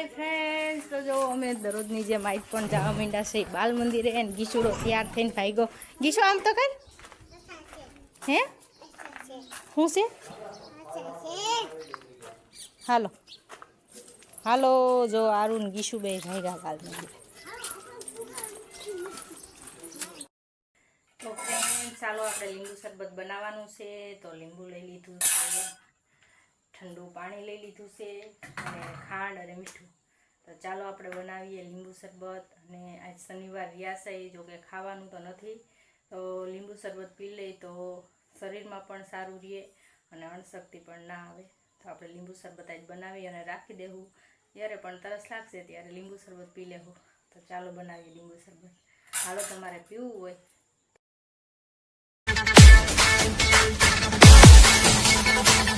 Hi friends તો જો અમે દરરોજની જેમ આજ પણ જવા માંડ્યા છે બાલ મંદિરે એને ગીસુડો તૈયાર થઈને ભાગ્યો ગીસુ આમ તો કર હે? શું છે? હાલો. હાલો, જો આરુન ગીસુબે ભાઈ ગયા બાલ મંદિરે. તો ચાલો આપણે લીંબુ શરબત બનાવવાનું છે. તો લીંબુ લઈ લીધું છે. ઠંડુ પાણી લઈ લીધું છે અને ખાંડ અને મીઠું. તો ચાલો આપણે બનાવીએ લીંબુ શરબત અને આજ શનિવાર રહ્યા છે જો કે ખાવાનું તો નથી. તો લીંબુ શરબત પી લઈએ તો શરીરમાં પણ સારું રહે અને અણશક્તિ પણ ના આવે. તો આપણે લીંબુ શરબત આજ બનાવી અને રાખી દેવું જ્યારે પણ તરસ લાગશે ત્યારે લીંબુ શરબત પી લેવું તો ચાલો બનાવીએ લીંબુ શરબત. હાલો, તમારે પીવું હોય. તો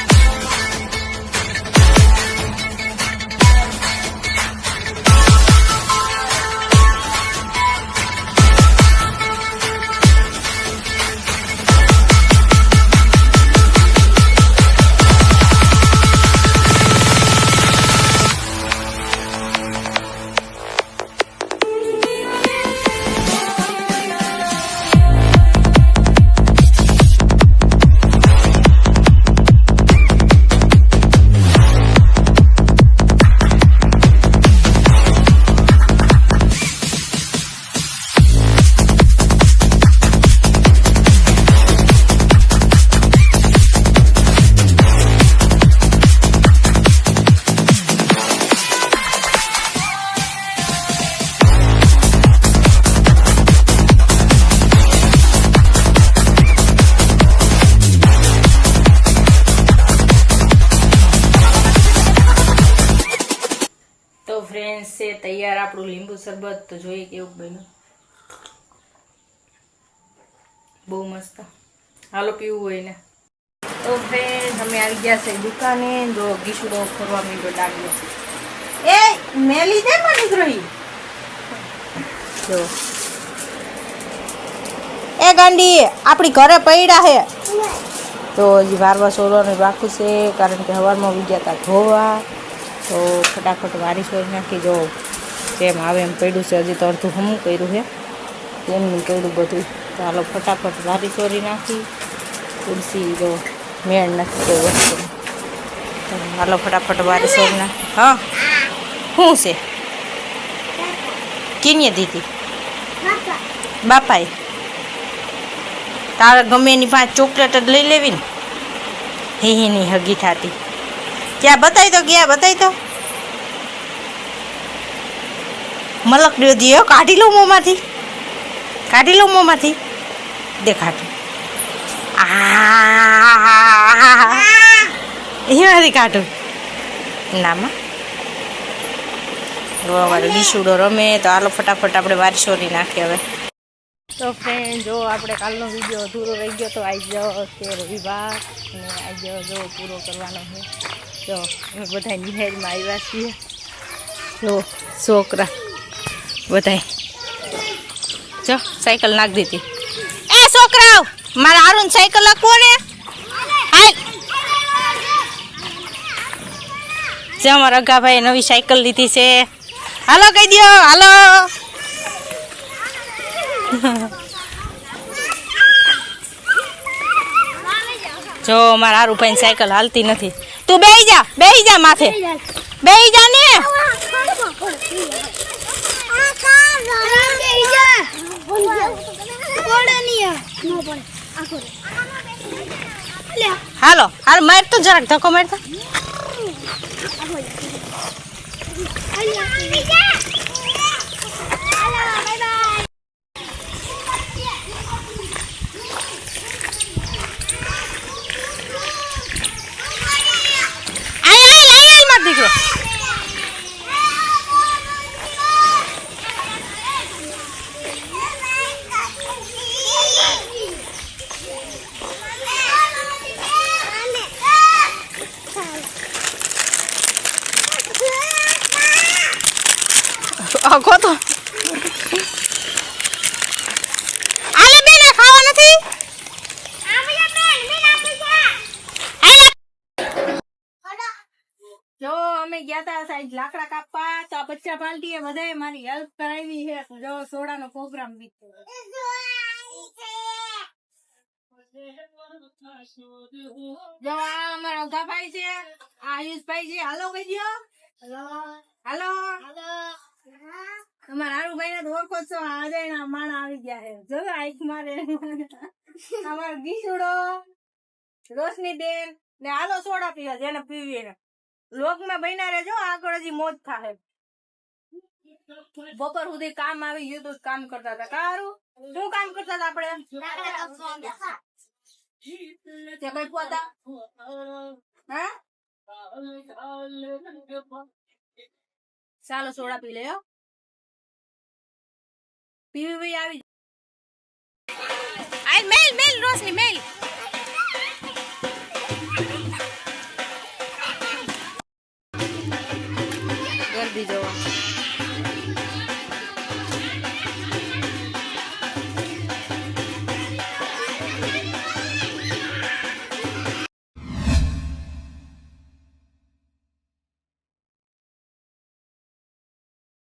ફ્રેન્ડ્સ છે, તૈયાર આપણું લીંબુ શરબત તો જોઈએ કેવું બન્યું. બહુ મસ્ત. હાલો, પીવું હોય ને તો ફ્રેન્ડ અમે આવી ગયા છે દુકાને. જો ગીસુડો ફરવા મીડો ડાગ્યો એ, મેલી દે માં દીકરો જો. એ ગાંડી, આપણી ઘરે પૈડા હે. તો હજી વારવા સોરવાનું બાકી છે, કારણ કે હવારમાં ઉગ્યા હતા ધોવા. તો ફટાફટ વારી છોડી નાખી, જો જેમ આવે એમ પડ્યું છે, હજી તો અડધું હમું કર્યું છે. એમનું કર્યું બધું. હાલો ફટાફટ વારી સોરી નાખી. તુલસી, જો મેળ નથી કોઈ વસ્તુ. ચાલો ફટાફટ વારી સોરી નાખી. હા શું છે? કિને દીધી બાપાએ? તારા ગમે એની પાંચ ચોકલેટ જ લઈ લેવી ને? હિહીની હગી થાતી. ક્યાં? બતાવી તો ક્યાં? બતાવી તો મલક દિયો કાઢી લઉં મોંમાંથી. કાઢી લઉં મોંમાંથી. દેખાડું અહીંયાથી કાઢું. નામાં અમારો ડીશુડો રમે તો આલો ફટાફટ આપણે વારસોરી નાખીએ હવે. તો ફ્રેન્ડ જો આપણે કાલનો વીડિયો અધૂરો રહી ગયો તો આવી જાઓ છે રવિવાર અને આવી જાઓ જો પૂરો કરવાનો છે. જો અમે બધા નિહેરમાં આવ્યા છીએ. જો છોકરા બધા જો, સાયકલ નાખ દીધી. એ છોકરાઓ, મારા હારું સાયકલ નાખવો ને. હાલ. જે, અમારા અગાભાઈ નવી સાયકલ લીધી છે. હાલો, કહી દો હાલો. જો મારા હારું ભાઈ સાયકલ હાલતી નથી. તું બેહી જા બેહી જા માથે. બેહી જા. ને. હાલો હાલ માર તો જરાક ધક્કો મારતા. તો. આલે બેન આ ખાવા નથી? આલે. જો અમે ગયા તા સાઈડ લાકડા કાપવા તો આ બચ્ચા પાલટીએ બધાએ મારી હેલ્પ કરાવી છે. તો જો સોડાનો પ્રોગ્રામ બી થયો. જો આ અમારા ઉગાભાઈ છે આ આયુષભાઈ છે. હાલો કહી દ્યો હાલો. અમારા હારુભાઈ ને ઓળખો છો આજે માણા આવી ગયા છે. જો આઈક મારે. અમારો ગીસુડો રોશની બેન ને આલો સોડા પીવા જેને પીવી એને લોકમાં બન્યા રહેજો, આગળ હજી મોજ થાય બપોર સુધી કામ આવી ગયું તો, કામ કરતા હતા. કારું? શું કામ કરતા હતા આપણે? હા? ચાલો સોડા પી લે પીવી આવી મેલ મેલ રોશની મેલ.